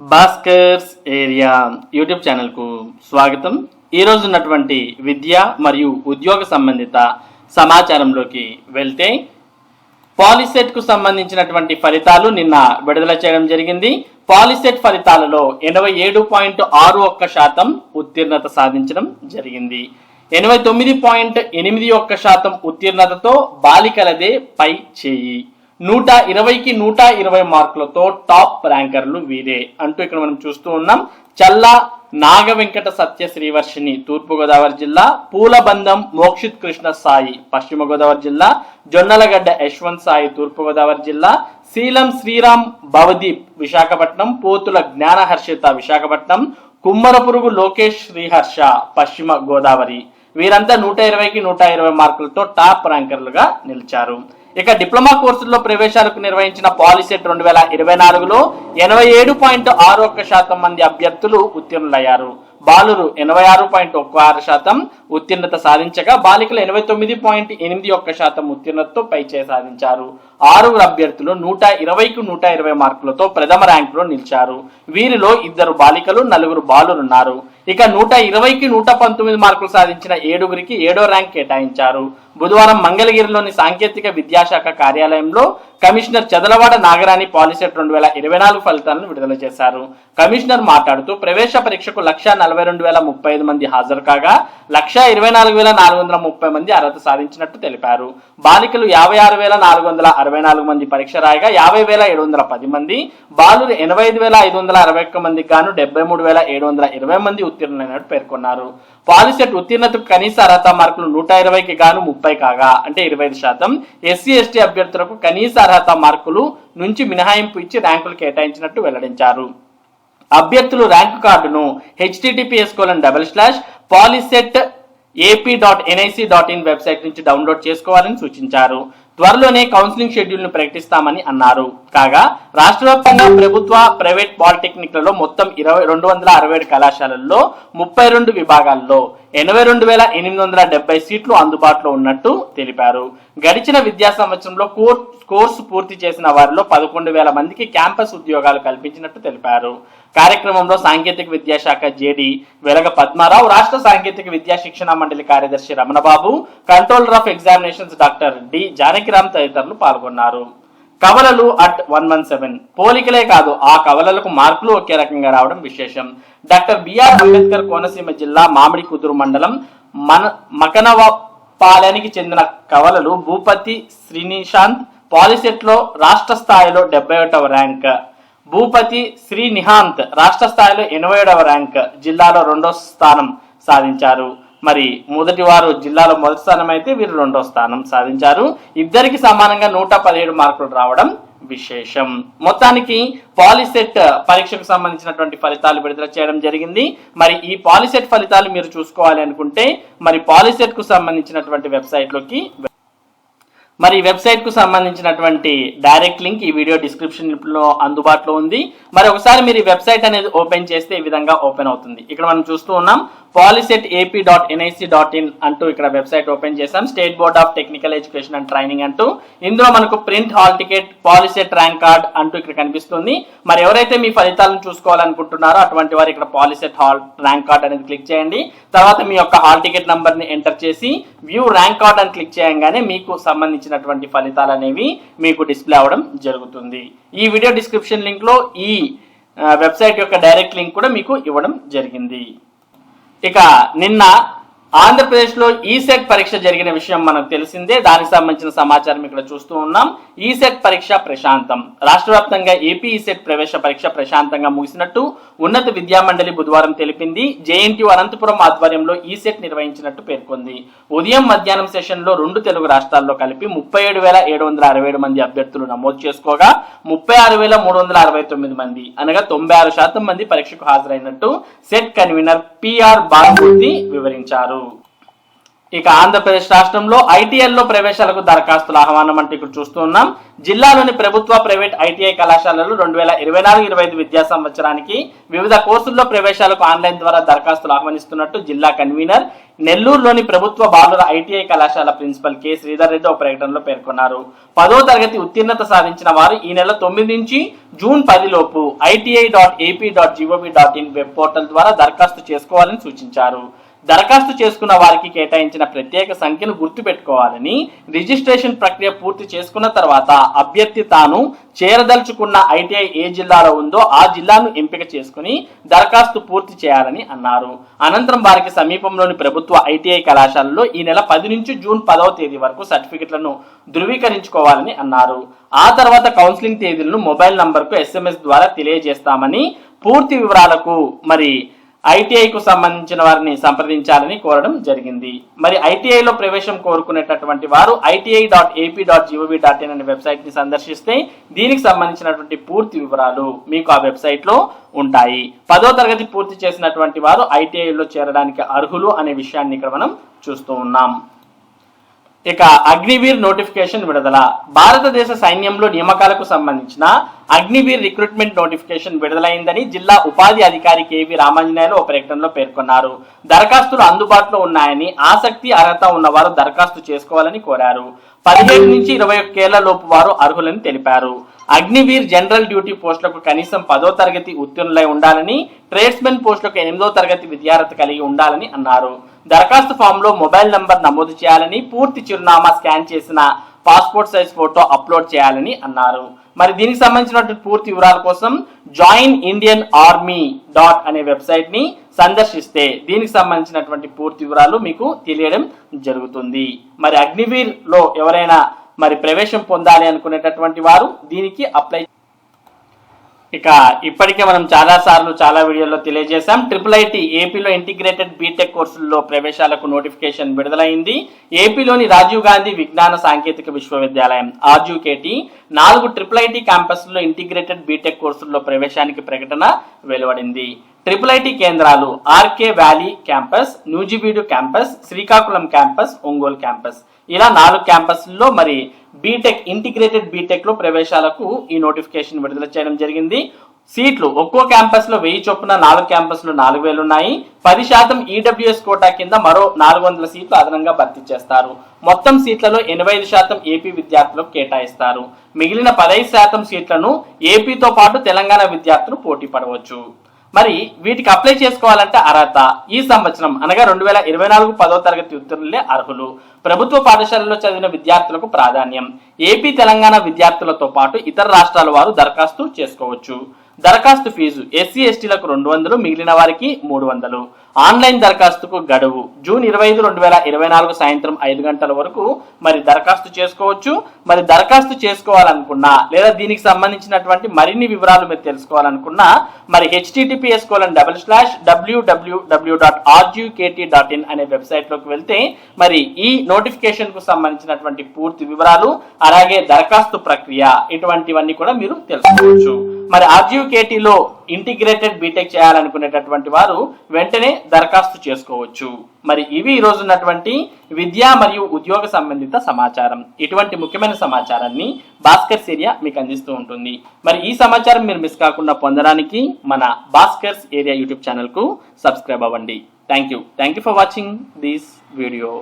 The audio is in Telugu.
భాస్కర్స్ ఏరియా యూట్యూబ్ ఛానల్కు స్వాగతం. ఈరోజు ఉన్నటువంటి విద్య మరియు ఉద్యోగ సంబంధిత సమాచారంలోకి వెళ్తే పాలిసెట్కు సంబంధించినటువంటి ఫలితాలు నిన్న విడుదల చేయడం జరిగింది. పాలిసెట్ ఫలితాలలో ఎనభై ఏడు పాయింట్ ఆరు ఒక్క శాతం ఉత్తీర్ణత సాధించడం జరిగింది. ఎనభై తొమ్మిది పాయింట్ ఎనిమిది ఒక్క శాతం ఉత్తీర్ణతతో బాలికలదే పై చేయి. నూట ఇరవైకి నూట ఇరవై మార్కులతో టాప్ ర్యాంకర్లు వీరే అంటూ ఇక్కడ మనం చూస్తూ ఉన్నాం. చల్లా నాగ వెంకట సత్య శ్రీవర్షిని తూర్పుగోదావరి జిల్లా పూలబంధం మోక్షిత్ కృష్ణ సాయి పశ్చిమ గోదావరి జిల్లా జొన్నలగడ్డ యశ్వంత్ సాయి తూర్పుగోదావరి జిల్లా శీలం శ్రీరామ్ భవదీప్ విశాఖపట్నం పోతుల జ్ఞానహర్షిత విశాఖపట్నం కుమ్మరపురుగు లోకేష్ శ్రీహర్ష పశ్చిమ గోదావరి వీరంతా నూట ఇరవైకి నూట ఇరవై మార్కులతో టాప్ ర్యాంకర్లుగా నిలిచారు. ఇక డిప్లొమా కోర్సుల్లో ప్రవేశాలకు నిర్వహించిన పాలిసెట్ రెండు వేల ఇరవై నాలుగులో ఎనభై ఏడు పాయింట్ ఆరు ఒక్క శాతం మంది అభ్యర్థులు ఉత్తీర్ణులయ్యారు. బాలురు ఎనభై ఆరు పాయింట్ ఒక్క ఆరు శాతం ఉత్తీర్ణత సాధించగా బాలికలు ఎనభై తొమ్మిది పాయింట్ ఎనిమిది ఒక్క శాతం ఉత్తీర్ణతతో పైచే సాధించారు. ఆరుగురు అభ్యర్థులు నూట ఇరవైకు నూట ఇరవై మార్కులతో ప్రథమ ర్యాంకులో నిలిచారు. వీరిలో ఇద్దరు బాలికలు నలుగురు బాలురున్నారు. ఇక నూట ఇరవైకి నూట పంతొమ్మిది మార్కులు సాధించిన ఏడుగురికి ఏడో ర్యాంక్ కేటాయించారు. బుధవారం మంగళగిరిలోని సాంకేతిక విద్యాశాఖ కార్యాలయంలో కమిషనర్ చదలవాడ నాగరాణి పాలిసెట్ రెండు వేల ఇరవై నాలుగు ఫలితాలను విడుదల చేశారు. కమిషనర్ మాట్లాడుతూ ప్రవేశ పరీక్షకు లక్ష నలభై రెండు వేల ముప్పై ఐదు మంది హాజరు కాగా లక్ష ఇరవై నాలుగు వేల నాలుగు వందల ముప్పై మంది అర్హత సాధించినట్టు తెలిపారు. బాలికలు యాభై ఆరు వేల నాలుగు వందల అరవై నాలుగు మంది పరీక్ష రాయగా యాభై వేల ఏడు వందల పది మంది బాలురు ఎనభై ఐదు వేల ఐదు వందల అరవై ఒక్క మందికి గాను డెబ్బై మూడు వేల ఏడు వందల ఇరవై మంది ఉత్తీర్ణులైనట్టు పేర్కొన్నారు. పాలిసెట్ ఉత్తీర్ణతకు కనీస అర్హత మార్కులు నూట ఇరవైకి గాను ముప్పై కాగా అంటే ఇరవై ఐదు శాతం. ఎస్సీ ఎస్టీ అభ్యర్థులకు కనీస అర్హత మార్కులు నుంచి మినహాయింపు ఇచ్చి ర్యాంకులు కేటాయించినట్టు వెల్లడించారు. అభ్యర్థులు ర్యాంకు కార్డును HTTPS colon double slash Polycet AP dot NIC dot in website నుంచి డౌన్లోడ్ చేసుకోవాలని సూచించారు. త్వరలోనే కౌన్సిలింగ్ షెడ్యూల్ను ప్రకటిస్తామని అన్నారు. కాగా రాష్ట్ర వ్యాప్తంగా ప్రభుత్వ ప్రైవేట్ పాలిటెక్నిక్లలో మొత్తం ఇరవై రెండు వందల అరవై ఏడు కళాశాలల్లో ముప్పై రెండు విభాగాల్లో ఎనభై రెండు వేల ఎనిమిది వందల డెబ్బై సీట్లు అందుబాటులో ఉన్నట్టు తెలిపారు. గడిచిన విద్యా సంవత్సరంలో కోర్ కోర్సు పూర్తి చేసిన వారిలో పదకొండు వేల మందికి క్యాంపస్ ఉద్యోగాలు కల్పించినట్టు తెలిపారు. కార్యక్రమంలో సాంకేతిక విద్యాశాఖ జేడి వెలగ పద్మారావు రాష్ట్ర సాంకేతిక విద్యా శిక్షణ మండలి కార్యదర్శి Ramanababu controller of examinations doctor D Janakiram తదితరులు పాల్గొన్నారు. కవలలు అట్ వన్ వన్ సెవెన్ పోలికలే కాదు ఆ కవలలకు మార్కులు ఒకే రకంగా రావడం విశేషం. డాక్టర్ బిఆర్ అంబేద్కర్ కోనసీమ జిల్లా మామిడి కుదురు మండలం మన మకనవపాలెనికి చెందిన కవలలు భూపతి శ్రీనిశాంత్ పాలిసెట్లో రాష్ట్ర స్థాయిలో డెబ్బై ఒకటవ ర్యాంక్. భూపతి శ్రీ నిహాంత్ రాష్ట్ర స్థాయిలో ఎనభై ఏడవ ర్యాంక్. జిల్లాలో రెండో స్థానం సాధించారు. మరి మొదటి వారు జిల్లాలో మొదటి స్థానం అయితే వీరు రెండో స్థానం సాధించారు. ఇద్దరికి సమానంగా నూట పదిహేడు మార్కులు రావడం విశేషం. మొత్తానికి పాలిసెట్ పరీక్షకు సంబంధించినటువంటి ఫలితాలు విడుదల చేయడం జరిగింది. మరి ఈ పాలిసెట్ ఫలితాలు మీరు చూసుకోవాలి అనుకుంటే మరి పాలిసెట్కు సంబంధించినటువంటి వెబ్సైట్లోకి మరి ఈ వెబ్సైట్కు సంబంధించినటువంటి డైరెక్ట్ లింక్ ఈ వీడియో డిస్క్రిప్షన్లో అందుబాటులో ఉంది. మరి ఒకసారి మీరు ఈ వెబ్సైట్ అనేది ఓపెన్ చేస్తే ఈ విధంగా ఓపెన్ అవుతుంది. ఇక్కడ మనం చూస్తూ ఉన్నాం Polycet AP dot NIC dot in అంటూ ఇక్కడ వెబ్సైట్ ఓపెన్ చేసాం state board of technical education and training అంటూ. ఇందులో మనకు print hall ticket Polycet rank card అంటూ ఇక్కడ కనిపిస్తుంది. మరి ఎవరైతే మీ ఫలితాలను చూసుకోవాలనుకుంటున్నారో అటువంటి వారు ఇక్కడ పాలిసెట్ హాల్ ర్యాంక్ కార్డ్ అనేది క్లిక్ చేయండి. తర్వాత మీ యొక్క హాల్ టికెట్ నంబర్ని ఎంటర్ చేసి వ్యూ ర్యాంక్ కార్డ్ అని క్లిక్ చేయగానే మీకు సంబంధించిన సంబంధించినటువంటి ఫలితాలు అనేవి మీకు డిస్ప్లే అవ్వడం జరుగుతుంది. ఈ వీడియో డిస్క్రిప్షన్ లింక్లో ఈ వెబ్సైట్ యొక్క డైరెక్ట్ లింక్ కూడా మీకు ఇవ్వడం జరిగింది. ఇక నిన్న ఆంధ్రప్రదేశ్లో ఈసెట్ పరీక్ష జరిగిన విషయం మనకు తెలిసిందే. దానికి సంబంధించిన సమాచారం ఇక్కడ చూస్తూ ఉన్నాం. ఈసెట్ పరీక్ష ప్రశాంతం. రాష్ట్ర వ్యాప్తంగా ఏపీ ఈసెట్ ప్రవేశ పరీక్ష ప్రశాంతంగా ముగిసినట్టు ఉన్నత విద్యామండలి బుధవారం తెలిపింది. జేఎన్టీ అనంతపురం ఆధ్వర్యంలో ఈసెట్ నిర్వహించినట్టు పేర్కొంది. ఉదయం మధ్యాహ్నం సెషన్లో రెండు తెలుగు రాష్ట్రాల్లో కలిపి ముప్పై ఏడు వేల ఏడు వందల అరవై ఏడు మంది అభ్యర్థులు నమోదు చేసుకోగా ముప్పై ఆరు వేల మూడు వందల అరవై తొమ్మిది మంది అనగా తొంభై ఆరు శాతం మంది పరీక్షకు హాజరైనట్టు సెట్ కన్వీనర్ పిఆర్ బాలమూర్తి వివరించారు. ఇక ఆంధ్రప్రదేశ్ రాష్ట్రంలో ఐటీఐల్లో ప్రవేశాలకు దరఖాస్తుల ఆహ్వానం అంటే ఇక్కడ చూస్తూ ఉన్నాం. జిల్లాలోని ప్రభుత్వ ప్రైవేట్ ఐటీఐ కళాశాలలు రెండు వేల ఇరవై నాలుగు ఇరవై ఐదు విద్యా సంవత్సరానికి వివిధ కోర్సుల్లో ప్రవేశాలకు ఆన్లైన్ ద్వారా దరఖాస్తులు ఆహ్వానిస్తున్నట్టు జిల్లా కన్వీనర్. నెల్లూరులోని ప్రభుత్వ బాలుర ఐటీఐ కళాశాల ప్రిన్సిపల్ కె. శ్రీధర్ రెడ్డి ఒక ప్రకటనలో పేర్కొన్నారు. పదో తరగతి ఉత్తీర్ణత సాధించిన వారు ఈ నెల తొమ్మిది నుంచి June పదిలోపు ITI dot AP dot GOV dot in web portal ద్వారా దరఖాస్తు చేసుకోవాలని సూచించారు. దరఖాస్తు చేసుకున్న వారికి కేటాయించిన ప్రత్యేక సంఖ్యను గుర్తుపెట్టుకోవాలని రిజిస్ట్రేషన్ ప్రక్రియ పూర్తి చేసుకున్న తర్వాత అభ్యర్థి తాను చేరదలుచుకున్న ఐటీఐ ఏ జిల్లాలో ఉందో ఆ జిల్లాను ఎంపిక చేసుకుని దరఖాస్తు పూర్తి చేయాలని అన్నారు. అనంతరం వారికి సమీపంలోని ప్రభుత్వ ఐటీఐ కళాశాలలో ఈ నెల పది నుంచి జూన్ పదవ తేదీ వరకు సర్టిఫికెట్లను ధృవీకరించుకోవాలని అన్నారు. ఆ తర్వాత కౌన్సిలింగ్ తేదీలను మొబైల్ నంబర్కు ఎస్ఎంఎస్ ద్వారా తెలియజేస్తామని పూర్తి వివరాలకు మరి ఐటీఐకు సంబంధించిన వారిని సంప్రదించాలని కోరడం జరిగింది. మరి ఐటీఐలో ప్రవేశం కోరుకునేటటువంటి వారు ITI dot AP dot GOV dot in అనే వెబ్సైట్ని సందర్శిస్తే దీనికి సంబంధించినటువంటి పూర్తి వివరాలు మీకు ఆ వెబ్సైట్లో ఉంటాయి. పదో తరగతి పూర్తి చేసినటువంటి వారు ఐటీఐలో చేరడానికి అర్హులు అనే విషయాన్ని ఇక్కడ మనం చూస్తూ ఉన్నాం. ఇక అగ్నివీర్ నోటిఫికేషన్ విడుదల. భారతదేశ సైన్యంలో నియామకాలకు సంబంధించిన అగ్నివీర్ రిక్రూట్మెంట్ నోటిఫికేషన్ విడుదలైందని జిల్లా ఉపాధి అధికారి కేవి రామాంజనేయులు ఒక ప్రకటనలో పేర్కొన్నారు. దరఖాస్తులు అందుబాటులో ఉన్నాయని ఆసక్తి అర్హత ఉన్నవారు దరఖాస్తు చేసుకోవాలని కోరారు. పదిహేడు నుంచి ఇరవై ఒక్కేళ్ళ లోపు వారు అర్హులని తెలిపారు. అగ్నివీర్ జనరల్ డ్యూటీ పోస్టులకు కనీసం పదో తరగతి ఉత్తీర్ణులై ఉండాలని ట్రేడ్స్మెన్ పోస్టులకు ఎనిమిదో తరగతి విద్యార్హత కలిగి ఉండాలని అన్నారు. దరఖాస్తు ఫామ్లో మొబైల్ నంబర్ నమోదు చేయాలని పూర్తి చిరునామా స్కాన్ చేసిన పాస్పోర్ట్ సైజ్ ఫోటో అప్లోడ్ చేయాలని అన్నారు. మరి దీనికి సంబంధించినటువంటి పూర్తి వివరాల కోసం జాయిన్ ఇండియన్ ఆర్మీ డాట్ అనే వెబ్సైట్ని సందర్శిస్తే దీనికి సంబంధించినటువంటి పూర్తి వివరాలు మీకు తెలియడం జరుగుతుంది. మరి అగ్నివీర్లో ఎవరైనా మరి ప్రవేశం పొందాలి అనుకునేటటువంటి వారు దీనికి అప్లై ఇక ఇప్పటికే మనం చాలా సార్లు చాలా వీడియోల్లో తెలియజేశాం. ట్రిపుల్ ఐటీ ఏపీలో ఇంటిగ్రేటెడ్ బీటెక్ కోర్సుల్లో ప్రవేశాలకు నోటిఫికేషన్ విడుదలైంది. ఏపీలోని రాజీవ్ గాంధీ విజ్ఞాన సాంకేతిక విశ్వవిద్యాలయం ఆర్జీకేటి నాలుగు ట్రిపుల్ ఐటీ క్యాంపస్లో ఇంటిగ్రేటెడ్ బీటెక్ కోర్సుల్లో ప్రవేశానికి ప్రకటన వెలువడింది. ట్రిపుల్ ఐటీ కేంద్రాలు RK valley campus Nuzvid campus Srikakulam campus Ongole campus ఇలా నాలుగు క్యాంపస్లో మరి బీటెక్ ఇంటిగ్రేటెడ్ బీటెక్లో ప్రవేశాలకు ఈ నోటిఫికేషన్ విడుదల చేయడం జరిగింది. సీట్లు ఒక్కో క్యాంపస్లో వెయ్యి చొప్పున నాలుగు క్యాంపస్లు నాలుగు వేలు ఉన్నాయి. పది శాతం ఈడబ్ల్యూఎస్ కోటా కింద మరో నాలుగు వందల సీట్లు అదనంగా భర్తీ చేస్తారు. మొత్తం సీట్లలో ఎనభై ఐదు శాతం ఏపీ విద్యార్థులకు కేటాయిస్తారు. మిగిలిన పదహైదు శాతం సీట్లను ఏపీతో పాటు తెలంగాణ విద్యార్థులు పోటీ పడవచ్చు. మరి వీటికి అప్లై చేసుకోవాలంటే అర్హత ఈ సంవత్సరం అనగా రెండు వేల ఇరవై నాలుగు పదో తరగతి ఉత్తీర్ణులే అర్హులు. ప్రభుత్వ పాఠశాలలో చదివిన విద్యార్థులకు ప్రాధాన్యం. ఏపీ తెలంగాణ విద్యార్థులతో పాటు ఇతర రాష్ట్రాల వారు దరఖాస్తు చేసుకోవచ్చు. దరఖాస్తు ఫీజు ఎస్సీ ఎస్టీలకు రెండు వందలు మిగిలిన వారికి మూడు వందలు. ఆన్లైన్ దరఖాస్తుకు గడువు. జూన్ ఇరవై ఐదు రెండు వేల ఇరవై నాలుగు సాయంత్రం ఐదు గంటల వరకు మరి దరఖాస్తు చేసుకోవచ్చు. మరి దరఖాస్తు చేసుకోవాలనుకున్నా లేదా దీనికి సంబంధించినటువంటి మరిన్ని వివరాలు మీరు తెలుసుకోవాలనుకున్నా మరి HTTPS colon double slash WWW dot RGKT dot in అనే వెబ్సైట్లోకి వెళ్తే మరి ఈ నోటిఫికేషన్కు సంబంధించినటువంటి పూర్తి వివరాలు అలాగే దరఖాస్తు ప్రక్రియ ఇటువంటివన్నీ కూడా మీరు తెలుసుకోవచ్చు. మరి ఆర్జీకేటీలో ఇంటిగ్రేటెడ్ బీటెక్ చేయాలనుకునేటటువంటి వారు వెంటనే దరఖాస్తు చేసుకోవచ్చు. మరి ఇవి ఈ రోజు ఉన్నటువంటి విద్యా మరియు ఉద్యోగ సంబంధిత సమాచారం. ఇటువంటి ముఖ్యమైన సమాచారాన్ని భాస్కర్స్ ఏరియా మీకు అందిస్తూ ఉంటుంది. మరి ఈ సమాచారం మీరు మిస్ కాకుండా పొందడానికి మన భాస్కర్స్ ఏరియా యూట్యూబ్ ఛానల్కు సబ్స్క్రైబ్ అవ్వండి. Thank you thank you for watching this video.